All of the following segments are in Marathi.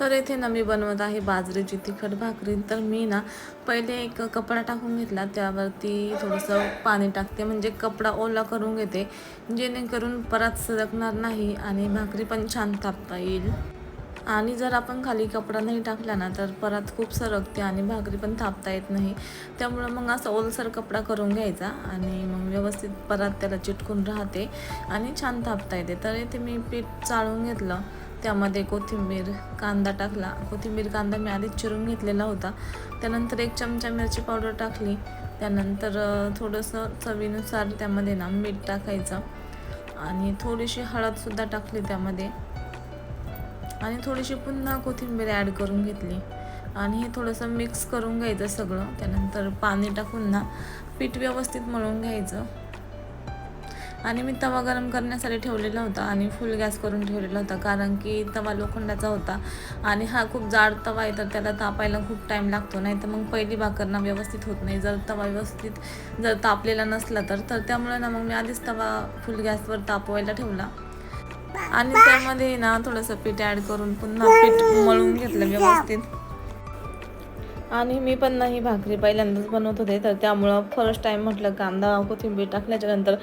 तर येथे ना मी बनवत आहे बाजरीची तिखट भाकरी. तर मी ना पहिले एक कपडा टाकून घेतला. त्यावरती थोडंसं पाणी टाकते. म्हणजे कपडा ओला करून घेते. जेणेकरून परत सरकणार नाही आणि भाकरी पण छान थापता येईल. आणि जर आपण खाली कपडा नाही टाकला ना तर परत खूप सरकते आणि भाकरी पण थापता येत नाही. त्यामुळं मग असं ओलसर कपडा करून घ्यायचा आणि मग व्यवस्थित परत त्याला चिटकून राहते आणि छान थापता येते. तर इथे मी पीठ चाळून घेतलं. त्यामध्ये कोथिंबीर कांदा टाकला. कोथिंबीर कांदा मी आधीच चिरून घेतलेला होता. त्यानंतर एक चमचा मिरची पावडर टाकली. त्यानंतर थोडंसं चवीनुसार त्यामध्ये ना मीठ टाकायचं. आणि थोडीशी हळदसुद्धा टाकली त्यामध्ये. आणि थोडीशी पुन्हा कोथिंबीर ॲड करून घेतली. आणि हे थोडंसं मिक्स करून घ्यायचं सगळं. त्यानंतर पाणी टाकून ना पीठ व्यवस्थित मळून घ्यायचं. आणि मी तवा गरम करण्यासाठी ठेवलेला होता आणि फुल गॅस करून ठेवलेला होता कारण की तवा लोखंडाचा होता आणि हा खूप जाड तवा आहे तर त्याला तापायला खूप टाईम लागतो नाही तर मग पहिली भाकरना व्यवस्थित होत नाही. जर तवा व्यवस्थित जर तापलेला नसला तर तर त्यामुळे ना मग मी आधीच तवा फुल गॅसवर तापवायला ठेवला. आणि त्यामध्ये ना थोडंसं पीठ ॲड करून पुन्हा पीठ मळून घेतलं व्यवस्थित. आणि मी पण नाही भाकरी पहिल्यांदाच बनवत होते तर त्यामुळं फर्स्ट टाईम म्हटलं कांदा कोथिंबीर टाकल्याच्या नंतर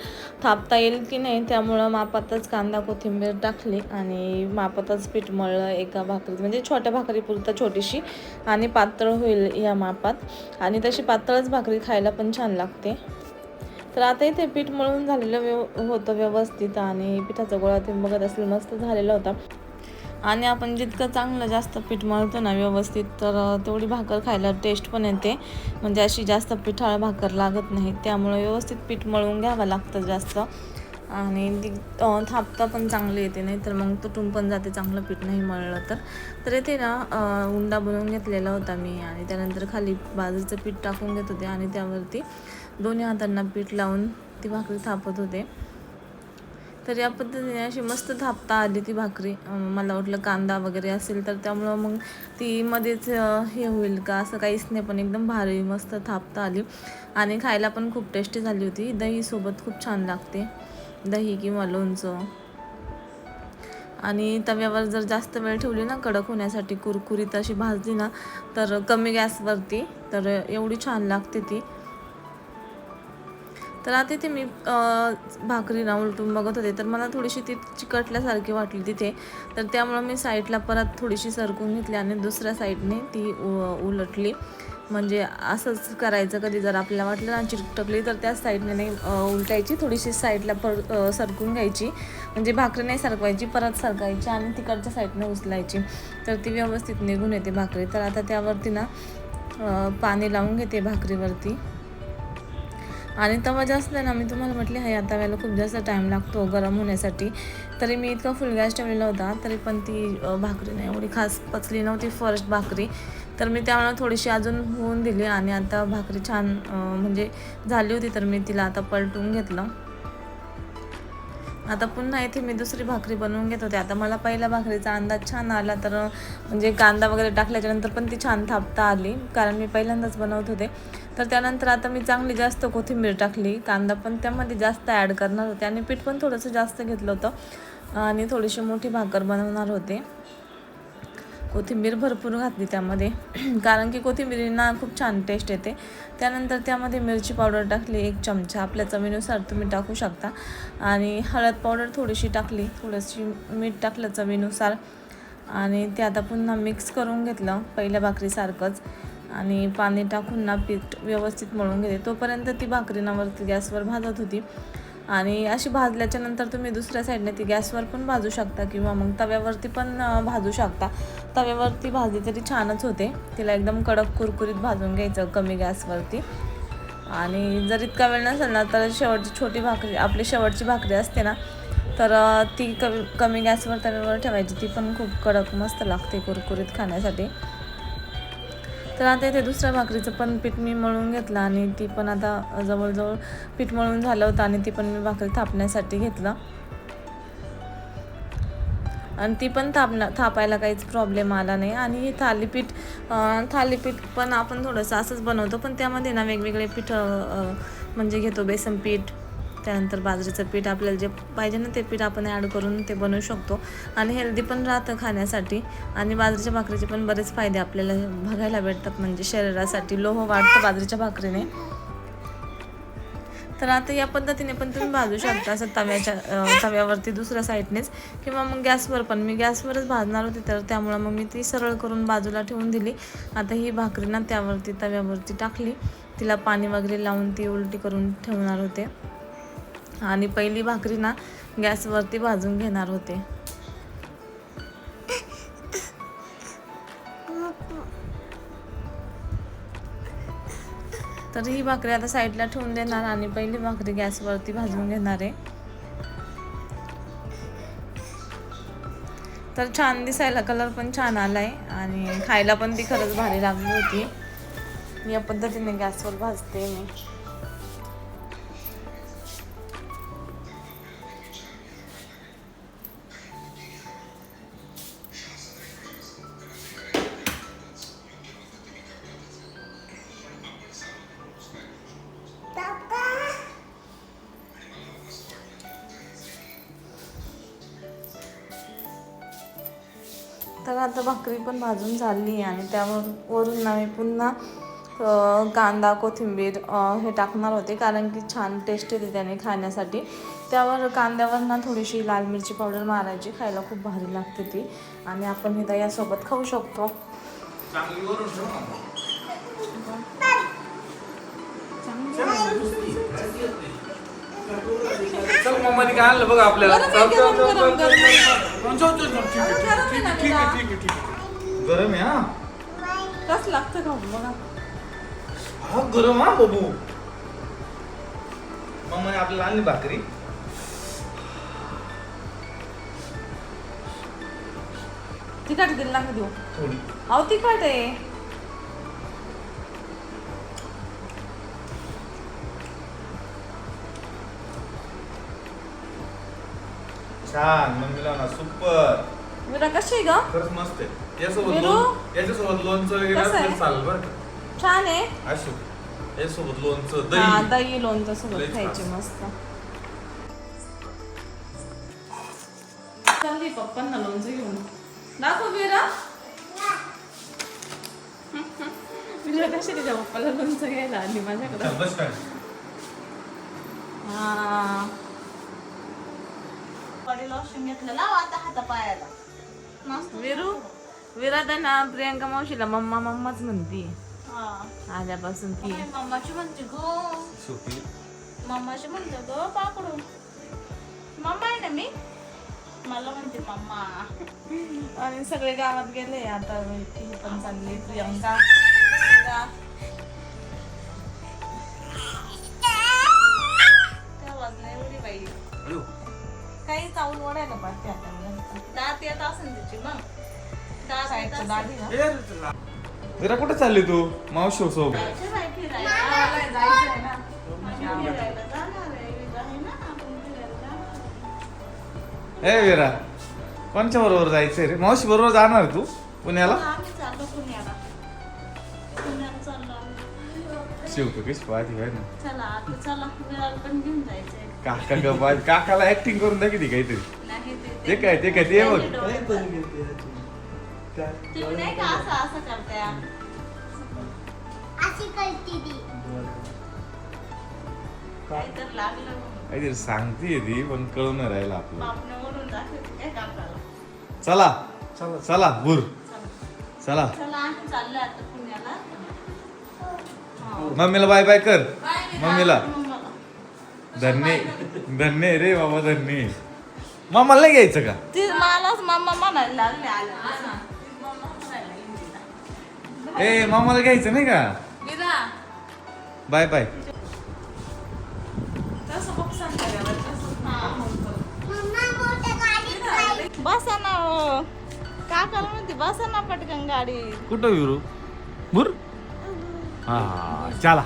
थापता येईल की नाही त्यामुळं मापातच कांदा कोथिंबीर टाकली आणि मापातच पीठ मळलं एका भाकरीत. म्हणजे छोट्या भाकरीपुरतं छोटीशी आणि पातळ होईल या मापात. आणि तशी पातळच भाकरी खायला पण छान लागते. तर आता इथे पीठ मळून झालेलं व्यव होतं व्यवस्थित आणि पिठाचा गोळा ते बघत असेल मस्त झालेला होता. आणि आपण जितकं चांगलं जास्त पीठ मळतो ना व्यवस्थित तर तेवढी भाकर खायला टेस्ट पण येते. म्हणजे अशी जास्त पिठाळ भाकर लागत नाही. त्यामुळे व्यवस्थित पीठ मळून घ्यावं लागतं जास्त. आणि ती थापता पण चांगली येते नाही तर मग तुटून पण जाते चांगलं पीठ नाही मळलं तर. तर येथे ना उंडा बनवून घेतलेला होता मी आणि त्यानंतर खाली बाजूचं पीठ टाकून घेत होते आणि त्यावरती दोन्ही हातांना पीठ लावून ती भाकरी थापत होते. तर या पद्धतीने अशी मस्त थापता आली ती भाकरी. मला वाटलं कांदा वगैरे असेल तर त्यामुळं मग ती मध्येच हे होईल का असं काहीच नाही पण एकदम भारी मस्त थापता आली. आणि खायला पण खूप टेस्टी झाली होती. दहीसोबत खूप छान लागते. दही किंवा लोणचं. आणि तव्यावर जर जास्त वेळ ठेवली ना कडक होण्यासाठी कुरकुरीत अशी भाजली ना तर कमी गॅसवरती तर एवढी छान लागते ती. तर आता इथे मी भाकरी ना उलटून बघत होते. तर मला थोडीशी ती चिकटल्यासारखी वाटली तिथे. तर त्यामुळं मी साईडला परत थोडीशी सरकून घेतली आणि दुसऱ्या साईडने ती उ- उलटली. म्हणजे असंच करायचं कधी जर आपल्याला वाटलं ना चिकटकली तर त्याच साईडने नाही उलटायची. थोडीशी साईडला पर सरकून घ्यायची. म्हणजे भाकरी नाही सरकवायची परत सरकायची आणि तिकडच्या साईडने उचलायची. तर ती व्यवस्थित निघून येते भाकरी. तर आता त्यावरती ना पाणी लावून घेते भाकरीवरती. आणि तवा जास्त ना मी तुम्हाला म्हटले आहे आता तव्याला खूप जास्त टाईम लागतो गरम होण्यासाठी. तरी मी इतका फुल गॅस ठेवलेला होता तरी पण ती भाकरी नाही एवढी खास पचली नव्हती फर्स्ट भाकरी. तर मी त्यामुळे थोडीशी अजून होऊन दिली आणि आता भाकरी छान म्हणजे झाली होती तर मी तिला आता पलटून घेतलं. आता पुन्हा इथे मी दुसरी भाकरी बनवून घेत होते. आता मला पहिल्या भाकरीचा अंदाज छान आला तर म्हणजे कांदा वगैरे टाकल्याच्यानंतर पण ती छान थापता आली कारण मी पहिल्यांदाच बनवत होते. तर त्यानंतर आता मी चांगली जास्त कोथिंबीर टाकली कांदा पण त्यामध्ये जास्त ॲड करणार होते. आणि पीठ पण थोडंसं जास्त घेतलं होतं. आणि थोडीशी मोठी भाकर बनवणार होते. कोथिंबीर भरपूर घातली त्यामध्ये. कारण की कोथिंबीरींना खूप छान टेस्ट येते. त्यानंतर त्यामध्ये मिरची पावडर टाकली एक चमचा. आपल्या चवीनुसार तुम्ही टाकू शकता. आणि हळद पावडर थोडीशी टाकली. थोडीशी मीठ टाकलं चवीनुसार. आणि ते आता पुन्हा मिक्स करून घेतलं पहिल्या भाकरीसारखंच. आणि पाणी टाकून ना पीठ व्यवस्थित मळून घेते तोपर्यंत ती भाकरी गॅसवर भाजत होती. आणि अशी भाजल्याच्या नंतर तुम्ही दुसऱ्या साईडने ती गॅसवर पण भाजू शकता किंवा मग तव्यावरती पण भाजू शकता. तव्यावरती भाजली तरी छानच होते. तिला एकदम कडक कुरकुरीत भाजून घ्यायचं कमी गॅसवरती. आणि जर इतका वेळ नसेल ना तर शेवटची छोटी भाकरी आपली शेवटची भाकरी असते ना तर ती कमी कमी गॅसवर तव्यावर ठेवायची. ती पण खूप कडक मस्त लागते कुरकुरीत खाण्यासाठी. तर आता इथे दुसऱ्या भाकरीचं पण पीठ मी मळून घेतलं आणि ती पण आता जवळजवळ पीठ मळून झालं होतं आणि ती पण मी भाकरी थापण्यासाठी घेतलं. आणि ती पण थापणं थापायला काहीच प्रॉब्लेम आला नाही. आणि हे थालीपीठ थालीपीठ पण आपण थोडंसं असंच बनवतो पण त्यामध्ये ना वेगवेगळे पीठ म्हणजे घेतो. बेसन पीठ त्यानंतर बाजरीचं पीठ आपल्याला जे पाहिजे ना ते पीठ आपण ॲड करून ते बनवू शकतो. आणि हेल्दी पण राहतं खाण्यासाठी. आणि बाजरीच्या भाकरीचे पण बरेच फायदे आपल्याला बघायला भेटतात. म्हणजे शरीरासाठी लोह वाढतं बाजरीच्या भाकरीने. तर आता या पद्धतीने पण तुम्ही भाजू शकता असं तव्याच्या तव्यावरती दुसऱ्या साईडनेच. किंवा मग गॅसवर पण. मी गॅसवरच भाजणार होते तर त्यामुळं मग मी ती सरळ करून बाजूला ठेवून दिली. आता ही भाकरी ना त्यावरती तव्यावरती टाकली. तिला पाणी वगैरे लावून ती उलटी करून ठेवणार होते. आणि पहिली भाकरी ना गॅसवरती भाजून घेणार होते. तर ही भाकरी आता साईडला ठेवून देणार आणि पहिली भाकरी गॅसवरती भाजून घेणार आहे. तर छान दिसायला कलर पण छान आलाय आणि खायला पण ती खरंच भारी लागली होती. या पद्धतीने गॅसवर भाजते मी. तर आता भाकरी पण भाजून झाली आणि त्यावर वरून ना मी पुन्हा कांदा कोथिंबीर हे टाकणार होते कारण की छान टेस्ट येते त्याने खाण्यासाठी. त्यावर कांद्यावर ना थोडीशी लाल मिरची पावडर मारायची खायला खूप भारी लागते ती. आणि आपण हे यासोबत खाऊ शकतो. चांगली ना. चल मम्माने काय आणलं बघा आपल्याला चल, चल, चल, चल, चल, चल. चल, चल, चल, चल. ठीक आहे, ठीक आहे, ठीक आहे, ठीक आहे, ठीक आहे. गरम आहे हा कसं लागतं का बघा हा गरम हा बाबू मम्माने आपल्याला आणली भाकरी तिखट दिला का देऊ थोडी अहो तिखट आहे छान मम्मीला ना सुपर विरा कशी आहे ग? खरंच मस्त आहे. यासोबत विरू? लोण याच्यासोबत लोणचं वगैरे कसं आहे? असलं चालेल बरं का. छान आहे. अशू याच्यासोबत लोणचं हा दही. दही लोणचं लय सोबत छान. खायचे मस्त. चालली पप्पांना लोणचं घेऊन. दाखव विरा विरा कशी तिच्या पप्पाला लोणचं घ्यायला आली? माझ्याकडे. बस काय हा. बॉडी लोशन घेतलं लाव आता हाता पायाला मस्त विरू विरा ना प्रियांका मावशीला मम्मा मम्माच म्हणती. हा. आल्यापासून ती काय मम्माची म्हणते गो. सोपी मम्माची म्हणते गो पाकडू मम्मा आहे ना मी? मला म्हणते मम्मा. आणि सगळे गावात गेले आता ही पण चालली प्रियंका. तेव्हाच नाही एवढी बाई. काही चावून ओढायला पाहिजे आता मला. दात येत असेल तिची मग. दात येत. दाढी ना. जरा कुठे चालली तू? मावशी सोबत. जायचं बाई फिरायला. गावाला जायचंय ना आम्ही फिरायला जाणार आहे. आहे ना आपण फिरायला जाणार ए विरा कोणच्या बरोबर जायचंय रे? मावशी बरोबर जाणार तू पुण्याला? आम्ही चाललो पुण्याला. पुण्याला चाललो आम्ही. शिवतो कशी पाहती काय ना? चला आता चला विराला पण घेऊन जायचंय. काका ग बाय. काकाला ऍक्टिंग करून दाखवते काहीतरी. नाही ते काय ते काय ते बघ. तुम्ही नाही का असं असं करताय? अशी करते ती. काहीतरी लागलं म्हणून. काहीतरी सांगते ती पण कळून नाही राहिलं आपलं. बापने वरून दाखवते काय काकाला. चला. चला. बुर चला चला. चला आम्ही चाललोय आता पुण्याला. हा. मम्मीला बाय बाय कर मम्मीला. मम्माला. धन्य धन्य आहे रे बाबा धन्य. आहे. मामाला नाही घ्यायचं का? ती मलाच मम्मा म्हणायला लागले ए मामाला घ्यायचं नाही का? Bye bye. तसं बघ बसा ना हो. काकाला म्हणते बसा ना पटकन गाडी कुठं विरू? बुर हा चला.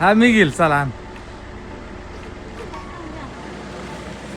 हा मी घेईल चला आण